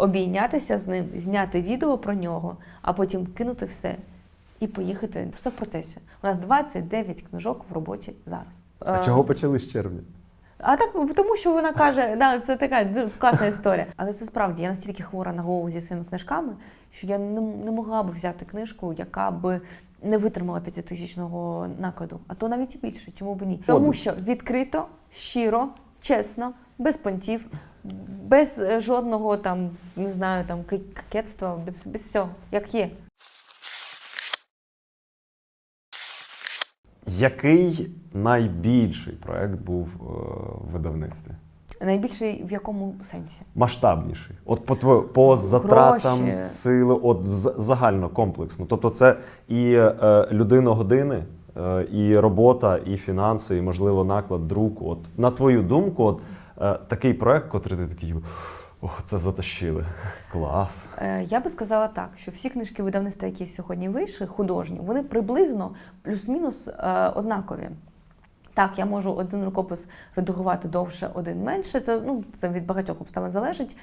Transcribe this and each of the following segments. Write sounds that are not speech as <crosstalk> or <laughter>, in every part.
обійнятися з ним, зняти відео про нього, а потім кинути все і поїхати. Все в процесі. У нас 29 книжок в роботі зараз. А Е, чого почали з червня? а так, тому що вона каже, да, це така класна історія. Але це справді я настільки хвора на голову зі своїми книжками, що я не, не могла б взяти книжку, яка би не витримала п'ятитисячного накладу, а то навіть і більше, чому б ні? Тому що відкрито, щиро, чесно, без понтів, без е, жодного там, не знаю, там кокетства, без, без всього, як є. Який найбільший проект був е, в видавництві? Найбільший в якому сенсі? Масштабніший. От по, тво- по затратам Гроші. сили, от в- загально комплексно. Тобто, це і е, людина години, е, і робота, і фінанси, і можливо наклад друку. От на твою думку, от такий проект, котрий ти такий. Ох, це затащили. Клас. Е, Я би сказала так, що всі книжки видавництва, які сьогодні вийшли, художні, вони приблизно плюс-мінус е, однакові. Так, я можу один рукопис редагувати довше, один менше. Це ну це від багатьох обставин залежить,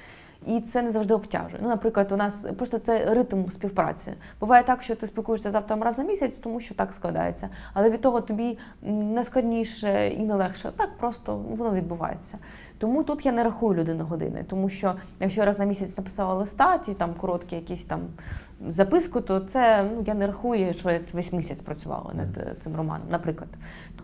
і це не завжди обтяжує. Ну, наприклад, у нас просто це ритм співпраці. Буває так, що ти спілкуєшся з автором раз на місяць, тому що так складається. Але від того тобі не складніше і не легше. Так просто воно відбувається. Тому тут я не рахую людину години, тому що якщо я раз на місяць написала листа, ті там короткі якісь там записку, то це ну я не рахую, що я весь місяць працювала над е, цим романом. Наприклад,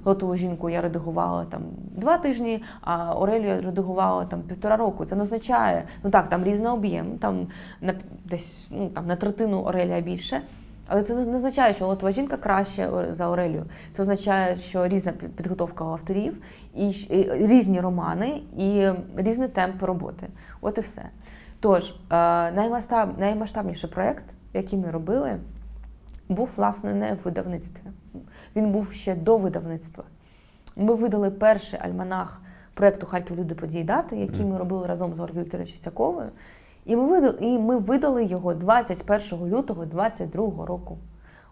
готову жінку я редагувала там два тижні, а Орелію я редагувала там півтора року. Це не означає, ну так, там різний об'єм, там на десь ну там на третину Орелія більше. Але це не означає, що лотова жінка краще за Орелію. Це означає, що різна підготовка у авторів, і різні романи, і різний темп роботи. От і все. Тож, е, наймасштаб, наймасштабніший проєкт, який ми робили, був власне не в видавництві. Він був ще до видавництва. Ми видали перший альманах проєкту Харків люди події дати, який ми робили разом з Ольгою Вікторовичем Чистяковою. І ми видали, і ми видали його 21 лютого 2022 року.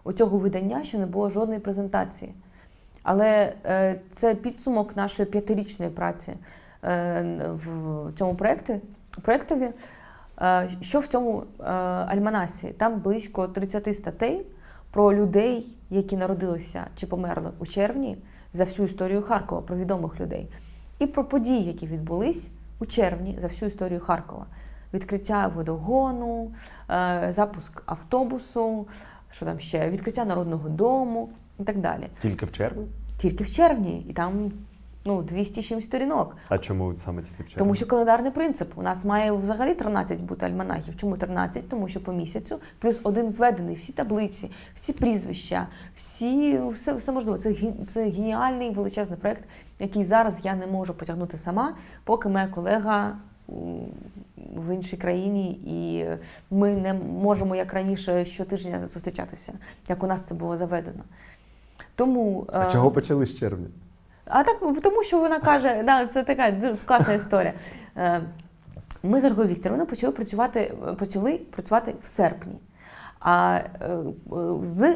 У цього видання ще не було жодної презентації. Але е, це підсумок нашої п'ятирічної праці е, в цьому проєкті, проєктові. Е, що в цьому альманасі? Там близько 30 статей про людей, які народилися чи померли у червні за всю історію Харкова, про відомих людей, і про події, які відбулись у червні за всю історію Харкова. Відкриття водогону, е, запуск автобусу, що там ще, відкриття народного дому і так далі. Тільки в червні? Тільки в червні, і там ну, 200 з чимось сторінок. А чому саме тільки в червні? Тому що календарний принцип. У нас має взагалі 13 бути альманахів. Чому 13? Тому що по місяцю плюс один зведений, всі таблиці, всі прізвища, всі все, все можливо. Це, це геніальний величезний проект, який зараз я не можу потягнути сама, поки моя колега в іншій країні, і ми не можемо як раніше щотижня зустрічатися, як у нас це було заведено. Тому А е, чого почали з червня? а так, тому що вона каже, <laughs> да, це така класна історія. Е, Ми з Ольгою Вікторовною почали працювати, почали працювати в серпні. А е, з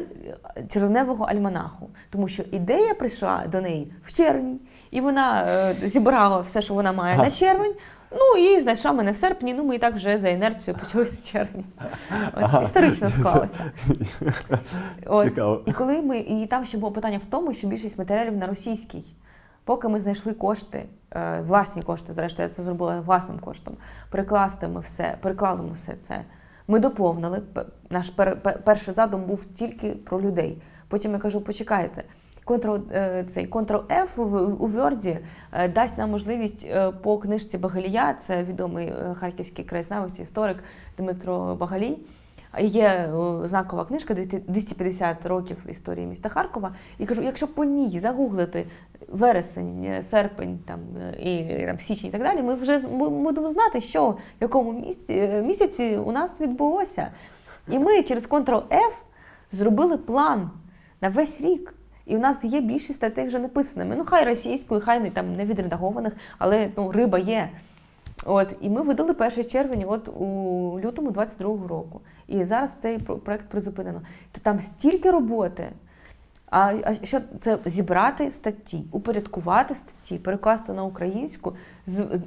червневого альманаху, тому що ідея прийшла до неї в червні, і вона зібрала все, що вона має Ага. на червень. Ну і знайшла мене в серпні. Ну ми і так вже за інерцією почали з червня. От, історично склалося. <laughs> От. Цікаво. І коли ми, і там ще було питання в тому, що більшість матеріалів на російській. Поки ми знайшли кошти, е, власні кошти, зрештою, я це зробила власним коштом. Перекласти ми все, переклали ми все це. Ми доповнили. Наш пер- пер- перший задум був тільки про людей. Потім я кажу, почекайте. Е, Ctrl-F в- у Word е, дасть нам можливість е, по книжці Багалія, це відомий е, харківський краєзнавець, історик Дмитро Багалій. Є е, знакова книжка 200 250 років історії міста Харкова. І кажу, якщо по ній загуглити вересень, е, серпень там, е, і там, січень і так далі, ми вже будемо знати, що в якому місці, е, місяці у нас відбулося. І ми через Ctrl-F зробили план на весь рік. І у нас є більшість статей вже написаними. Ну, хай російською, хай не там не відредагованих, але ну, риба є. От, і ми видали 1 червня от у лютому 22-го року. І зараз цей про- проект призупинено. То там стільки роботи. А, що це зібрати статті, упорядкувати статті, перекласти на українську,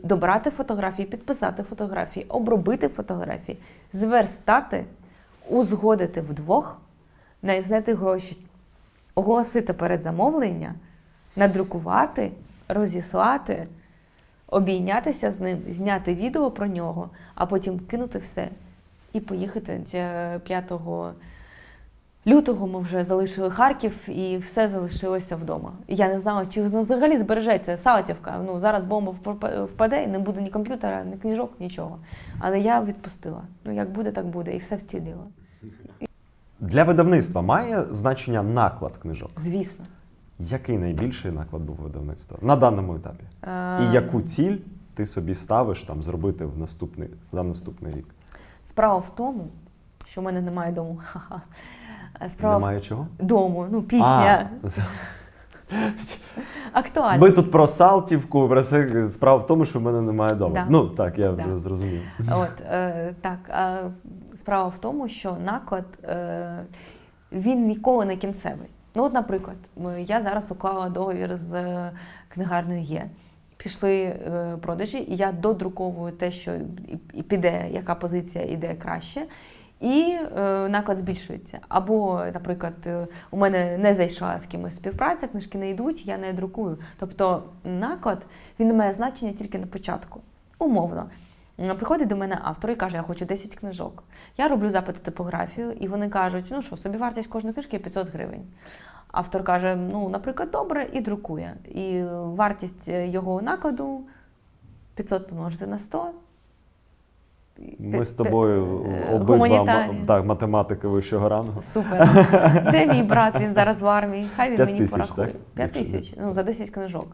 добрати фотографії, підписати фотографії, обробити фотографії, зверстати, узгодити вдвох, знайти гроші, оголосити передзамовлення, надрукувати, розіслати, обійнятися з ним, зняти відео про нього, а потім кинути все і поїхати Е, 5 лютого. Ми вже залишили Харків і все залишилося вдома. Я не знала, чи ну, взагалі збережеться Салтівка. Ну зараз бомба впа- впаде і не буде ні комп'ютера, ні книжок, нічого. Але я відпустила. Ну як буде, так буде, і все втілила. Для видавництва має значення наклад книжок. Звісно. Який найбільший наклад був видавництва на даному етапі? І Е, яку ціль ти собі ставиш там зробити в наступний за наступний рік? Справа в тому, що в мене немає дому. Ха-ха. Е, Справа Немає чого? дому, ну пісня А, <laughs> актуальна. Ми тут про Салтівку, про це справа в тому, що в мене немає вдома. Да. Ну так, я Да. вже зрозумів. От, е, так, е, справа в тому, що наклад е, він ніколи не кінцевий. Ну, от, наприклад, я зараз уклала договір з е, книгарнею Є. Пішли е, продажі, і я додруковую те, що піде, яка позиція іде краще. І наклад збільшується. Або, наприклад, у мене не зайшла з кимось співпраця, книжки не йдуть, я не друкую. Тобто наклад він має значення тільки на початку. Умовно. Приходить до мене автор і каже, я хочу 10 книжок. Я роблю запит в типографію, і вони кажуть, ну що, собівартість кожної книжки 500 гривень. Автор каже, ну, наприклад, добре, і друкує. І вартість е, його накладу 500 помножити на 100. Ми з тобою е, обидва так, математики вищого рангу. Супер. Де мій брат? Він зараз в армії. Хай він П'ять мені тисяч, порахує. 5 тисяч. Ну, за 10 книжок.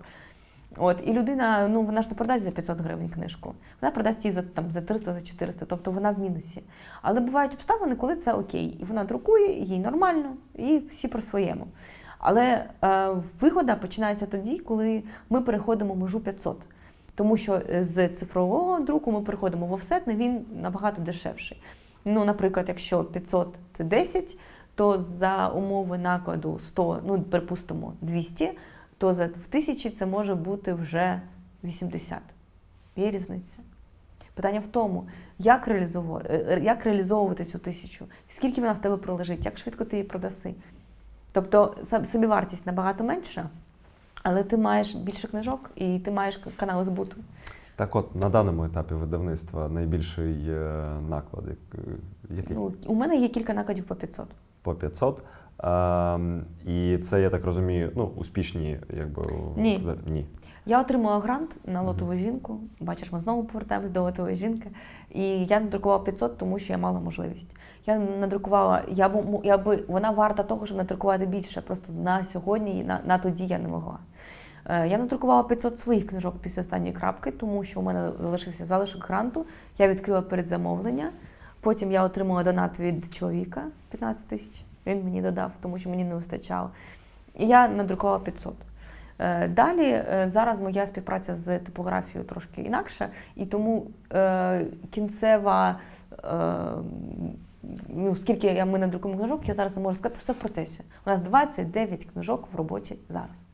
От, і людина, ну вона ж не продасть за 500 гривень книжку. Вона продасть її за, там, за 300, за 400, тобто вона в мінусі. Але бувають обставини, коли це окей. І вона друкує, їй нормально, і всі про своєму. Але е, вигода починається тоді, коли ми переходимо межу 500. Тому що з цифрового друку ми переходимо в офсетний, він набагато дешевший. Ну, наприклад, якщо 500 це 10, то за умови накладу 100, ну припустимо 200, то за в тисячі це може бути вже 80. Є різниця. Питання в тому, як реалізовувати, е, як реалізовувати цю тисячу, скільки вона в тебе пролежить, як швидко ти її продаси. Тобто собівартість набагато менша, але ти маєш більше книжок і ти маєш канали збуту. Так от, на даному етапі видавництва найбільший е, наклад, е, який? Ну, у мене є кілька накладів по 500. По 500. Ем, і це, я так розумію, ну, успішні, якби. Ні. Ні. Я отримала грант на лотову жінку. Бачиш, ми знову повертаємось до лотової жінки. І я надрукувала 500, тому що я мала можливість. Я надрукувала, я б, я би, вона варта того, щоб надрукувати більше. Просто на сьогодні, на, на тоді я не могла. Е, Я надрукувала 500 своїх книжок після останньої крапки, тому що у мене залишився залишок гранту. Я відкрила передзамовлення. Потім я отримала донат від чоловіка 15 тисяч. Він мені додав, тому що мені не вистачало. І я надрукувала 500. Е, Далі е, зараз моя співпраця з типографією трошки інакша, і тому е, кінцева, е, ну, скільки я, ми надрукуємо книжок, я зараз не можу сказати, все в процесі. У нас 29 книжок в роботі зараз,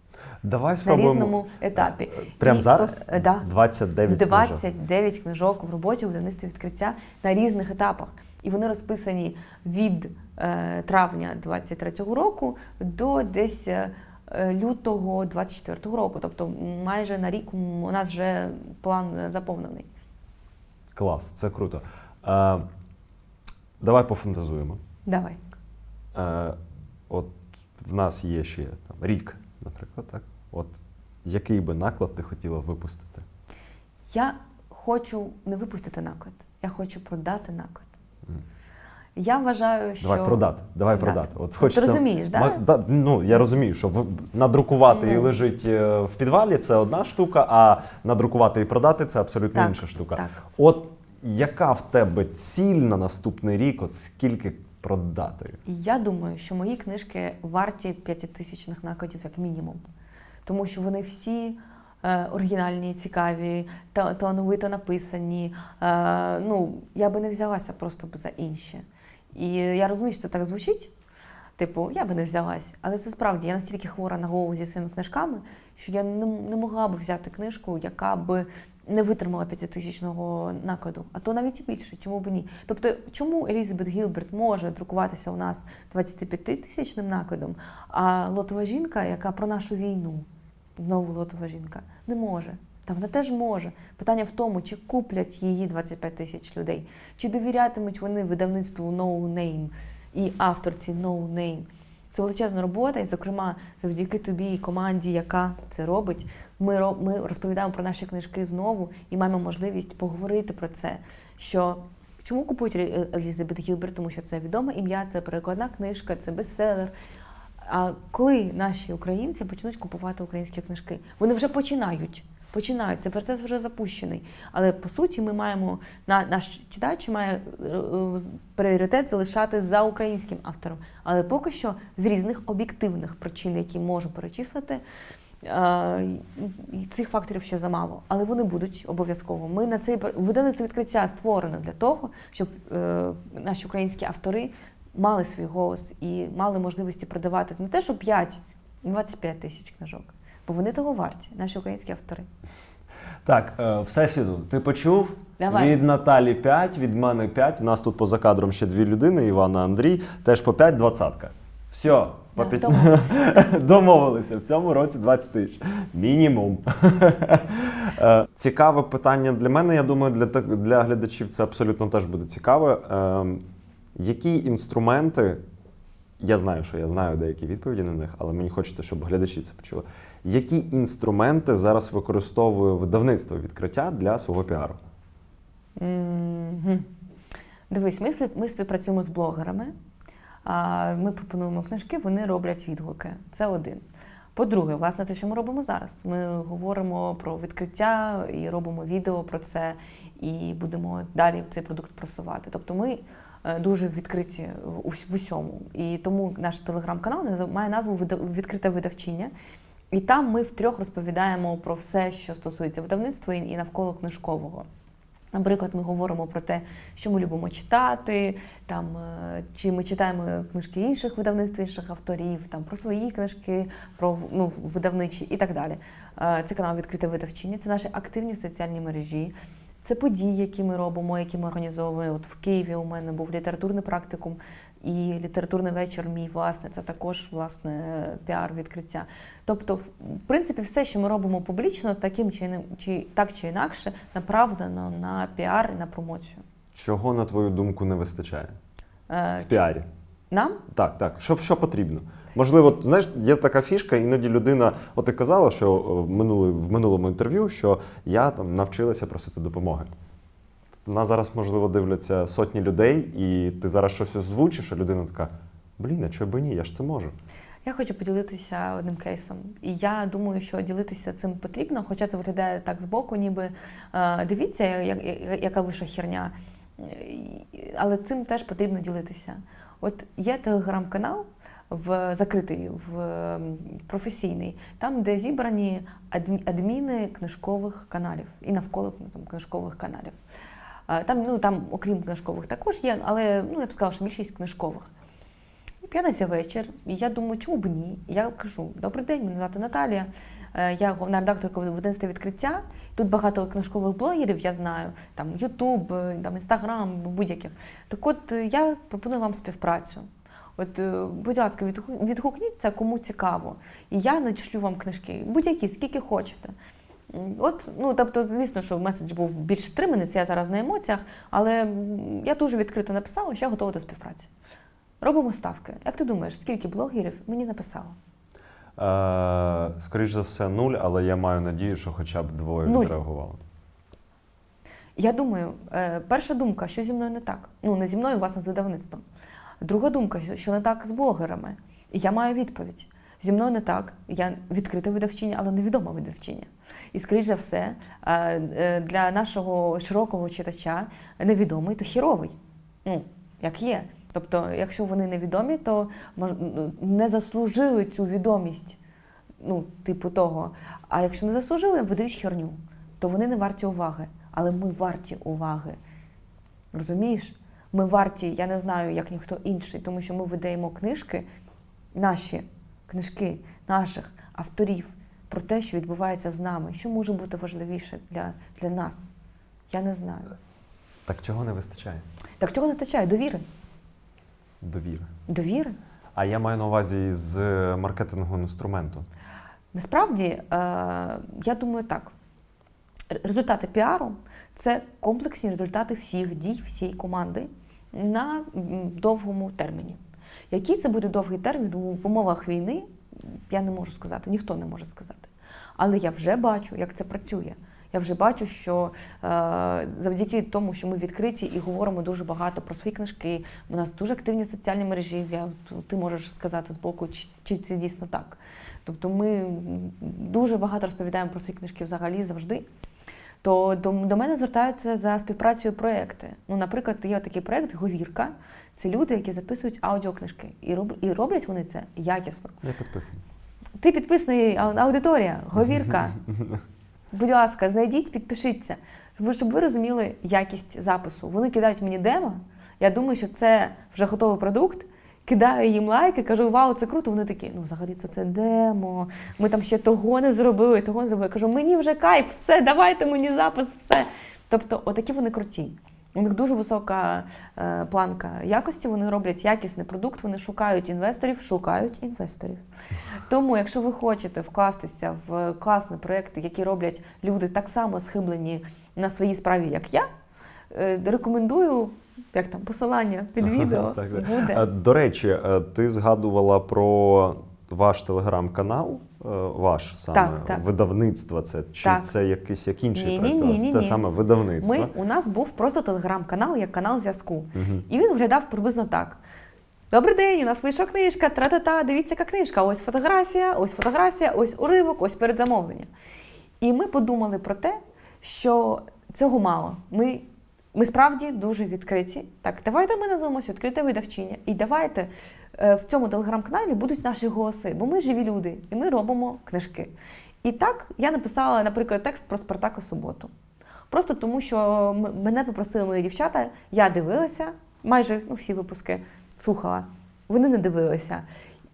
Давай на різному етапі. Прямо І, зараз? е, да. 29 книжок. 29 книжок в роботі у видавництві відкриття на різних етапах. І вони розписані від е, травня 23-го року до десь е, лютого 24-го року. Тобто майже на рік у нас вже план заповнений. Клас, це круто. Е, давай пофантазуємо. Давай. Е, от в нас є ще там, рік, наприклад, так? От який би наклад ти хотіла випустити? Я хочу не випустити наклад, я хочу продати наклад. Я вважаю, що Давай продати. Давай Продати. От Ти розумієш, да? Ма- да? Ну я розумію, що в- надрукувати і лежить е, в підвалі це одна штука, а надрукувати і продати це абсолютно Так, інша штука. так. От яка в тебе ціль на наступний рік? От скільки продати? Я думаю, що мої книжки варті п'ятитисячних накладів як мінімум. Тому що вони всі оригінальні, цікаві, та, талановито написані. Е, ну, я би не взялася просто за інші. І я розумію, що це так звучить. Типу, я би не взялась. Але це справді я настільки хвора на голову зі своїми книжками, що я не, не могла б взяти книжку, яка би не витримала п'ятитисячного накладу, а то навіть і більше, чому б ні? Тобто, чому Елізабет Гілберт може друкуватися у нас 25 тисячним накладом, а лотова жінка, яка про нашу війну, знову лотова жінка, не може. Та вона теж може. Питання в тому, чи куплять її 25 тисяч людей, чи довірятимуть вони видавництву No Name і авторці No Name. Це величезна робота, і, зокрема, завдяки тобі і команді, яка це робить, ми, ми розповідаємо про наші книжки знову і маємо можливість поговорити про це. Що чому купують Елі- Елізабет Гілберт? Тому що це відоме ім'я, це перекладна книжка, це бестселер. А коли наші українці почнуть купувати українські книжки? Вони вже починають. Починають. Цей процес вже запущений. Але по суті, ми маємо на наш читач має е, е, пріоритет залишати за українським автором. Але поки що з різних об'єктивних причин, які можу перечислити, цих факторів ще замало. Але вони будуть обов'язково. Ми на цей видавництво відкриття створено для того, щоб е, наші українські автори мали свій голос і мали можливості продавати не те, що 5, 25 тисяч книжок, бо вони того варті, наші українські автори. Так, е, Всесвіту, ти почув? Давай. Від Наталі 5, від мене 5. У нас тут поза кадром ще дві людини, Івана Андрій, теж по 5, двадцятка. Все, по Да, п'ять- домовились. <laughs> домовилися. В цьому році 20 тисяч. Мінімум. <laughs> Е, Цікаве питання для мене. Я думаю, для, для глядачів це абсолютно теж буде цікаве. Які інструменти, я знаю, що я знаю деякі відповіді на них, але мені хочеться, щоб глядачі це почули. Які інструменти зараз використовує видавництво відкриття для свого піару? Дивись, ми, ми співпрацюємо з блогерами. Ми пропонуємо книжки, вони роблять відгуки. Це один. По-друге, власне, те, що ми робимо зараз. Ми говоримо про відкриття і робимо відео про це, і будемо далі цей продукт просувати. Тобто ми дуже відкриті в усьому. І тому наш телеграм-канал має назву «Вида- Відкрите видавчиня. І там ми втрьох розповідаємо про все, що стосується видавництва і і навколо книжкового. Наприклад, ми говоримо про те, що ми любимо читати, там, е, чи ми читаємо книжки інших видавництв, інших авторів, там, про свої книжки, про ну, видавничі і так далі. Е, Це канал Відкрите видавчиня, це наші активні соціальні мережі. Це події, які ми робимо, які ми організовуємо. От в Києві у мене був літературний практикум і літературний вечір мій, власне, це також власне піар відкриття. Тобто, в принципі, все, що ми робимо публічно, таким чи, не- чи так чи інакше, направлено на піар і на промоцію. Чого, на твою думку, не вистачає Е, в піарі? Нам Так, так. Що, що потрібно? Можливо, знаєш, є така фішка, іноді людина, от ти казала, що е, в, минуле, в минулому інтерв'ю, що я там навчилася просити допомоги. Нас зараз, можливо, дивляться сотні людей, і ти зараз щось озвучиш, а людина така: блін, а чого би ні, я ж це можу. Я хочу поділитися одним кейсом. І я думаю, що ділитися цим потрібно, хоча це виглядає так збоку, ніби е, дивіться, як, як- яка вища херня. Але цим теж потрібно ділитися. От є телеграм-канал в закритий, в професійний, там, де зібрані адміни книжкових каналів і навколо ну, там, книжкових каналів. Там, ну, там, окрім книжкових, також є, але ну, я б сказала, що більшість книжкових. І П'ятниця вечір, і я думаю, чому б ні? Я кажу: добрий день, мене звати Наталія. Е, Я головна редакторка видавництва відкриття. Тут багато книжкових блогерів, я знаю, там Ютуб, е, там Інстаграм, будь-яких. Так от е, я пропоную вам співпрацю. От, е, будь ласка, відгукніться, кому цікаво. І я надішлю вам книжки, будь-які, скільки хочете. От, ну тобто, звісно, що меседж був більш стриманий, це я зараз на емоціях, але я дуже відкрито написала, що я готова до співпраці. Робимо ставки. Як ти думаєш, скільки блогерів мені написало? Е, скоріш за все, нуль, але я маю надію, що хоча б двоє Нуль. відреагували. Я думаю, е, перша думка, що зі мною не так. Ну, не зі мною, власне, з видавництвом. Друга думка, що- не так з блогерами. Я маю відповідь. Зі мною не так. Я відкрита видавчиня, але невідома видавчиня. І, скоріш за все, е, е, для нашого широкого читача невідомий то хіровий. Ну, як є. Тобто, якщо вони невідомі, то не заслужили цю відомість, ну, типу того. А якщо не заслужили, видають херню, то вони не варті уваги. Але ми варті уваги. Розумієш? Ми варті, я не знаю, як ніхто інший, тому що ми видаємо книжки, наші книжки, наших авторів про те, що відбувається з нами. Що може бути важливіше для, для нас? Я не знаю. Так чого не вистачає? Так чого не вистачає? Довіри. Довіри. Довіри. А я маю на увазі з маркетингового інструменту. Насправді, е, я думаю так. Результати піару це комплексні результати всіх дій, всієї команди на довгому терміні. Який це буде довгий термін в умовах війни, я не можу сказати, ніхто не може сказати. Але я вже бачу, як це працює. Я вже бачу, що е, завдяки тому, що ми відкриті і говоримо дуже багато про свої книжки, у нас дуже активні соціальні мережі. Я, ти можеш сказати з боку, чи, чи це дійсно так. Тобто ми дуже багато розповідаємо про свої книжки взагалі завжди. То до, до мене звертаються за співпрацею проекти. Ну, наприклад, є такий проект Говірка. Це люди, які записують аудіокнижки. І, роб, і роблять вони це якісно. Я підписаний. Ти підписаний аудиторія, говірка. <laughs> Будь ласка, знайдіть, підпишіться. Щоб- ви розуміли якість запису. Вони кидають мені демо. Я думаю, що це вже готовий продукт. Кидаю їм лайки, кажу, вау, це круто. Вони такі, ну взагалі це, це демо. Ми там ще того не зробили, того не зробили. Я кажу, мені вже кайф, все, давайте мені запис, все. Тобто, отакі вони круті. У них дуже висока е, планка якості. Вони роблять якісний продукт, вони шукають інвесторів, шукають інвесторів. Тому, якщо ви хочете вкластися в класні проекти, які роблять люди так само схиблені на своїй справі, як я, е, рекомендую, як там посилання під відео Так, так. буде. До речі, е, ти згадувала про ваш телеграм-канал, е, ваш саме Так, так. видавництво. Це чи Так. це якийсь як інший Ні, ні, ні, ні, це ні. саме видавництво. Ми, у нас був просто телеграм-канал як канал зв'язку. Мгм. І він виглядав приблизно так. Добрий день, у нас вийшла книжка, тра-та-та, дивіться, яка книжка. Ось фотографія, ось фотографія, ось уривок, ось передзамовлення. І ми подумали про те, що цього мало. Ми, ми справді дуже відкриті. Так, давайте ми назвемося відкрите видавчиня. І давайте е, в цьому телеграм-каналі будуть наші голоси, бо ми живі люди, і ми робимо книжки. І так я написала, наприклад, текст про Спартака Суботу. Просто тому, що мене попросили мої дівчата, я дивилася, майже ну, всі випуски слухала. Вони не дивилися.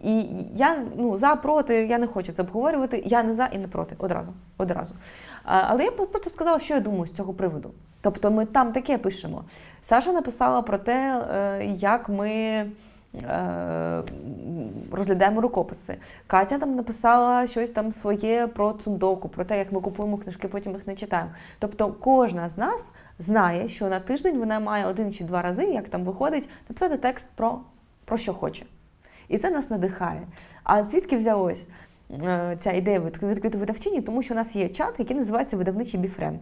І я ну, за, проти, я не хочу це обговорювати. Я не за і не проти одразу. одразу. Але я просто сказала, що я думаю з цього приводу. Тобто ми там таке пишемо. Саша написала про те, е, як ми е, розглядаємо рукописи. Катя там написала щось там своє про цундоку, про те, як ми купуємо книжки, потім їх не читаємо. Тобто кожна з нас знає, що на тиждень вона має один чи два рази, як там виходить, написати текст про, про що хоче. І це нас надихає. А звідки взялось е, ця ідея від- відкрити видавчині? Тому що у нас є чат, який називається видавничий біфрен.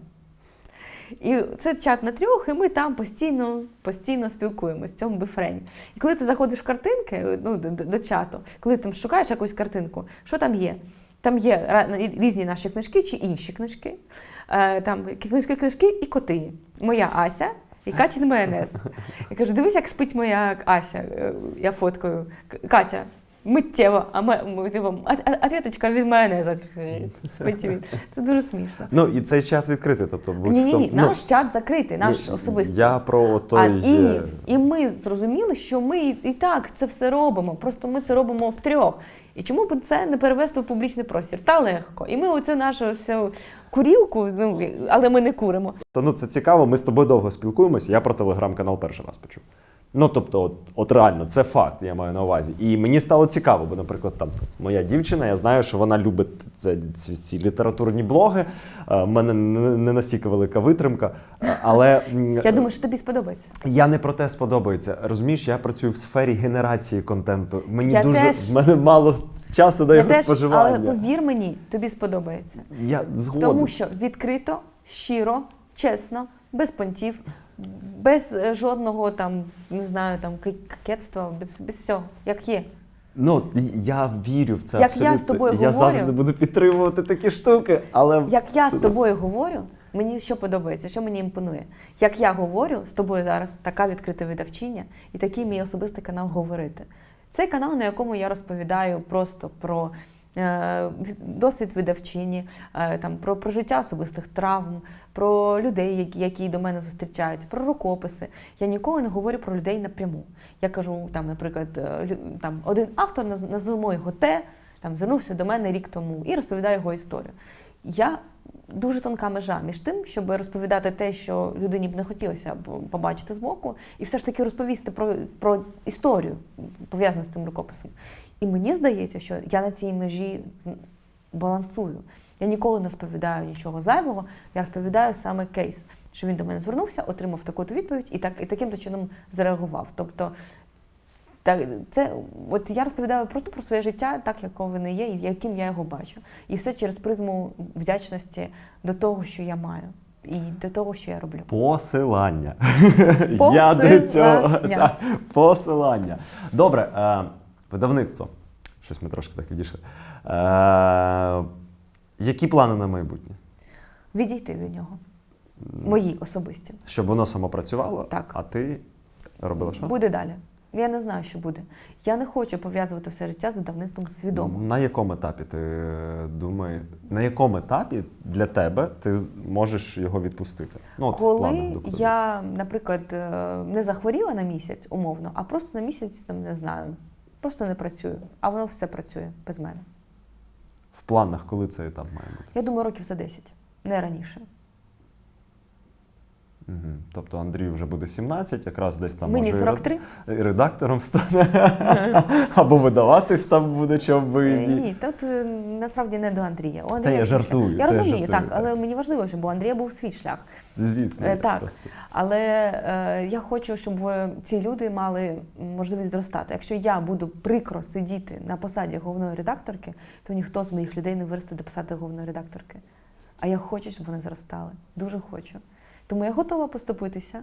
І це чат на трьох, і ми там постійно, постійно спілкуємося в цьому біфрені. І коли ти заходиш в картинки ну, до, до, до чату, коли ти там шукаєш якусь картинку, що там є? Там є різні наші книжки чи інші книжки. Е, Там книжки, книжки і коти. Моя Ася і Катін майонез. Я кажу, дивись, як спить моя Ася. Е, Я фоткаю. Катя, миттєво, а ме- м- типу, а- а- ответочка від майонеза. Спить. Це дуже смішно. Ну і цей чат відкритий, тобто будь-хто. Ні, ні, ні, ну, наш чат закритий, наш ні, особистий. Я про А, той. і, е, і ми зрозуміли, що ми і, і так це все робимо. Просто ми це робимо втрьох. І чому б це не перевести в публічний простір? Та легко. І ми оце нашу всю курілку, ну але ми не куримо. Та, ну, це цікаво, ми з тобою довго спілкуємося. Я про телеграм-канал перший раз почув. Ну, тобто, от, от реально, це факт, я маю на увазі. І мені стало цікаво, бо, наприклад, там моя дівчина, я знаю, що вона любить це, ці, ці літературні блоги. У мене не, не настільки велика витримка. Е, Але Я думаю, що тобі сподобається. я не про те сподобається. Розумієш, я працюю в сфері генерації контенту. Мені Я дуже теж. в мене мало часу до його теж, споживання. але повір мені, тобі сподобається. Я згоден. Тому що відкрито, щиро, чесно, без понтів, без е, жодного там, не знаю, там кокетства, без, без всього, як є. Ну, я вірю в це. Як я з абсолютно. тобою я говорю- завжди буду підтримувати такі штуки, але Як я з тобою говорю, мені що подобається, що мені імпонує. Як я говорю з тобою зараз, така відкрита видавчиня, і такий мій особистий канал говорити. Цей канал, на якому я розповідаю просто про досвід видавчині, е, там, про, про життя особистих травм, про людей, які, які до мене зустрічаються, про рукописи. Я ніколи не говорю про людей напряму. Я кажу, там, наприклад, е, там, один автор, наз- назвемо його те, там, звернувся до мене рік тому і розповідає його історію. Я дуже тонка межа між тим, щоб розповідати те, що людині б не хотілося б побачити збоку, і все ж таки розповісти про, про історію, пов'язану з цим рукописом. І мені здається, що я на цій межі балансую. Я ніколи не розповідаю нічого зайвого, я розповідаю саме кейс, що він до мене звернувся, отримав таку-то відповідь і так і таким чином зреагував. Тобто, так, це от я розповідаю просто про своє життя, так як воно є, і яким я його бачу. І все через призму вдячності до того, що я маю, і до того, що я роблю. Посилання. <laughs> Я до цього. Посилання. Добре, е, видавництво. Щось ми трошки так відійшли. Е, які плани на майбутнє? Відійти від нього. Мої особисті. Щоб воно само працювало, Так. а ти робила що? Буде далі. Я не знаю, що буде. Я не хочу пов'язувати все життя з видавництвом свідомо. На якому етапі ти думаєш, на якому етапі для тебе ти можеш його відпустити? Ну, от в планах Коли я, наприклад, е, не захворіла на місяць, умовно, а просто на місяць там не знаю, просто не працюю, а воно все працює без мене. В планах, коли це етап має бути? Я думаю, років за 10, не раніше. Угу. Тобто Андрію вже буде 17, якраз десь там Мені може 43. і редактором стане, <laughs> або видаватись там буде, чи Е, вийде. Ні, тут е, насправді не до Андрія. У Це я свій шлях. жартую, Я це я розумію, жартую, так, так. але мені важливо, щоб у Андрія був свій шлях. Звісно, Е, так. просто. Але е, я хочу, щоб е, ці люди мали можливість зростати. Якщо я буду прикро сидіти на посаді головної редакторки, то ніхто з моїх людей не виросте до посади головної редакторки. А я хочу, щоб вони зростали. Дуже хочу. Тому я готова поступитися.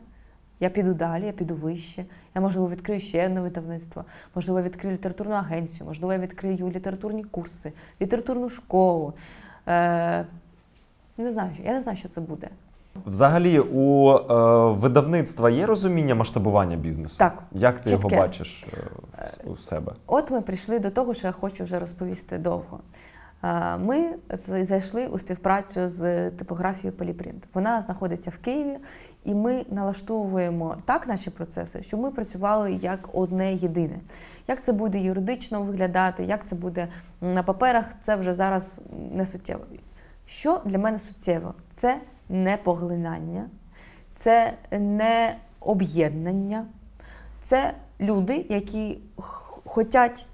Я піду далі, я піду вище. Я, можливо, відкрию ще одне видавництво, можливо, я відкрию літературну агенцію, можливо, я відкрию літературні курси, літературну школу. Е, не знаю, я не знаю, що це буде. Взагалі, у е, видавництва є розуміння масштабування бізнесу? Так, Як ти чітке. його бачиш е, у себе? От ми прийшли до того, що я хочу вже розповісти довго. Ми зайшли у співпрацю з типографією Поліпринт. Вона знаходиться в Києві, і ми налаштовуємо так наші процеси, щоб ми працювали як одне єдине. Як це буде юридично виглядати, як це буде на паперах, це вже зараз не суттєво. Що для мене суттєво? Це не поглинання, це не об'єднання, це люди, які хочуть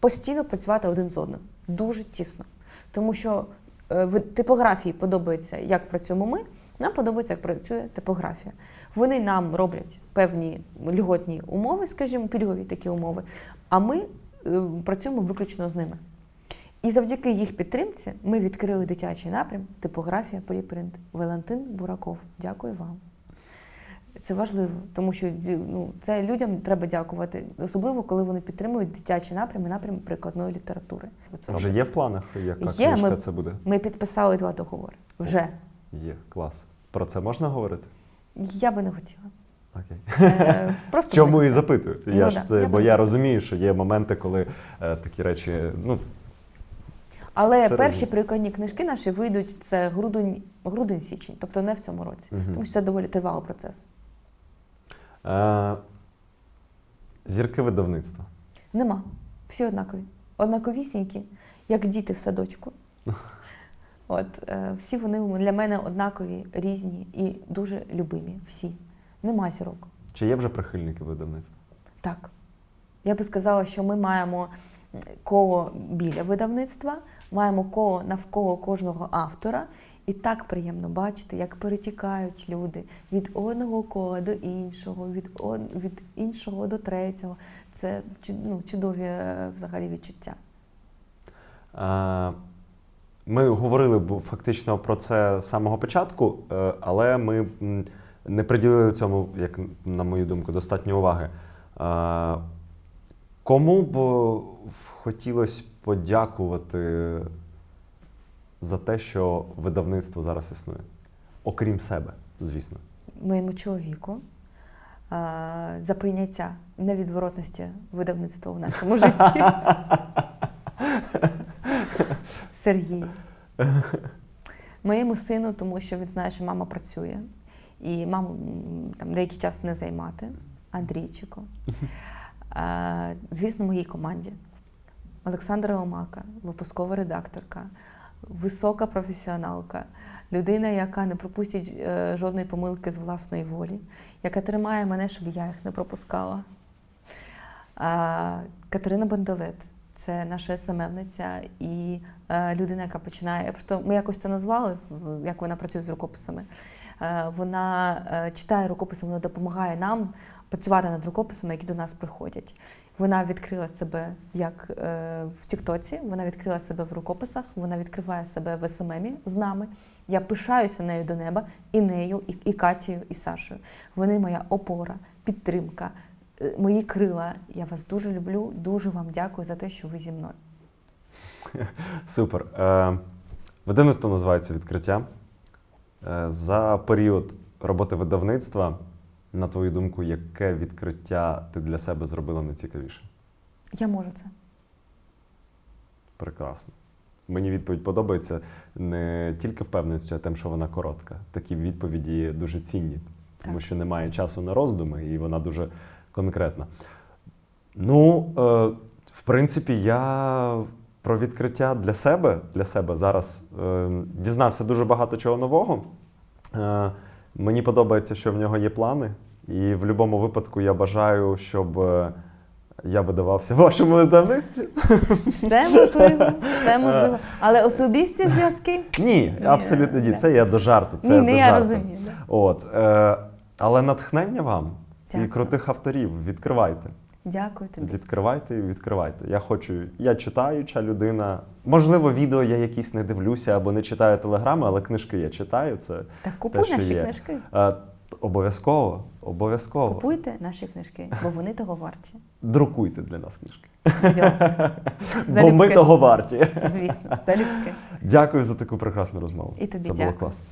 постійно працювати один з одним, дуже тісно. Тому що е, в типографії подобається, як працюємо ми, нам подобається, як працює типографія. Вони нам роблять певні льготні умови, скажімо, пільгові такі умови, а ми е, працюємо виключно з ними. І завдяки їх підтримці ми відкрили дитячий напрям типографія поліпринт. Валентин Бураков. Дякую вам. Це важливо, тому що ну, це людям треба дякувати, особливо коли вони підтримують дитячі напрями, напрям прикладної літератури. Це Вже є в планах, яка Є, книжка ми- це буде? Ми підписали два договори. Вже Є, клас. Про це можна говорити? я би не хотіла. Окей. Е, Просто Чому і запитую? Ну Я да, ж це, я бо б я розумію, що є моменти, коли е, такі речі, ну, Але Це перші прикладні книжки наші вийдуть це грудень, грудень-січень, тобто не в цьому році, Мгм. тому що це доволі тривалий процес. Е, зірки видавництва. Нема. Всі однакові. Однаковісінькі, як діти в садочку. <laughs> От, е, всі вони для мене однакові, різні і дуже любимі. Всі. Нема зірок. Чи є вже прихильники видавництва? Так. Я би сказала, що ми маємо коло біля видавництва, маємо коло навколо кожного автора. І так приємно бачити, як перетікають люди від одного кола до іншого, від, від іншого до третього. Це ну, чудові е, взагалі відчуття. Е, Ми говорили фактично про це з самого початку, е, але ми не приділили цьому, як на мою думку, достатньо уваги. Е, Кому б хотілося подякувати за те, що видавництво зараз існує? Окрім себе, звісно. Моєму чоловіку за прийняття невідворотності видавництва в нашому житті. <laughs> Сергій. Моєму сину, тому що він знає, що мама працює, і маму там деякий час не займати. Андрійчику. Звісно, моїй команді. Олександра Омака, випускова редакторка, висока професіоналка, людина, яка не пропустить е, жодної помилки з власної волі, яка тримає мене, щоб я їх не пропускала. Катерина Банделет це наша СММниця і е, людина, яка починає. Просто ми якось це назвали, як вона працює з рукописами. Е, вона читає рукописи, вона допомагає нам працювати над рукописами, які до нас приходять. Вона відкрила себе як е, в Тіктоці, вона відкрила себе в рукописах, вона відкриває себе в СММі з нами. Я пишаюся нею до неба і нею, і, і Катією, і Сашою. Вони моя опора, підтримка, е, мої крила. Я вас дуже люблю, дуже вам дякую за те, що ви зі мною. <laughs> Супер. Е, видавництво називається відкриття. За період роботи видавництва, на твою думку, яке відкриття ти для себе зробила найцікавіше? Я можу це. Прекрасно. Мені відповідь подобається не тільки впевненістю, а тим, що вона коротка. Такі відповіді дуже цінні, тому Так. що немає часу на роздуми, і вона дуже конкретна. Ну, е, в принципі, я про відкриття для себе, для себе зараз е, дізнався дуже багато чого нового. Е, мені подобається, що в нього є плани, і в будь-якому випадку я бажаю, щоб е, я видавався в <laughs> вашому видавництві. Все можливо, все можливо. Але особисті зв'язки Ні, Ні, абсолютно ні. Це я до жарту. Це ні, не я розумію. От, е, але натхнення вам Дякую. і крутих авторів. Відкривайте. Дякую тобі. Відкривайте і відкривайте. Я хочу, я читаюча людина. Можливо, відео я якісь не дивлюся або не читаю телеграми, але книжки я читаю. Це Так купуй що наші є. книжки. е, обов'язково. Обов'язково. Купуйте наші книжки, бо вони того варті. Друкуйте для нас книжки. <laughs> Бо ми того варті. Звісно, залюбки. Дякую за таку прекрасну розмову. І тобі Це було дякую. класно.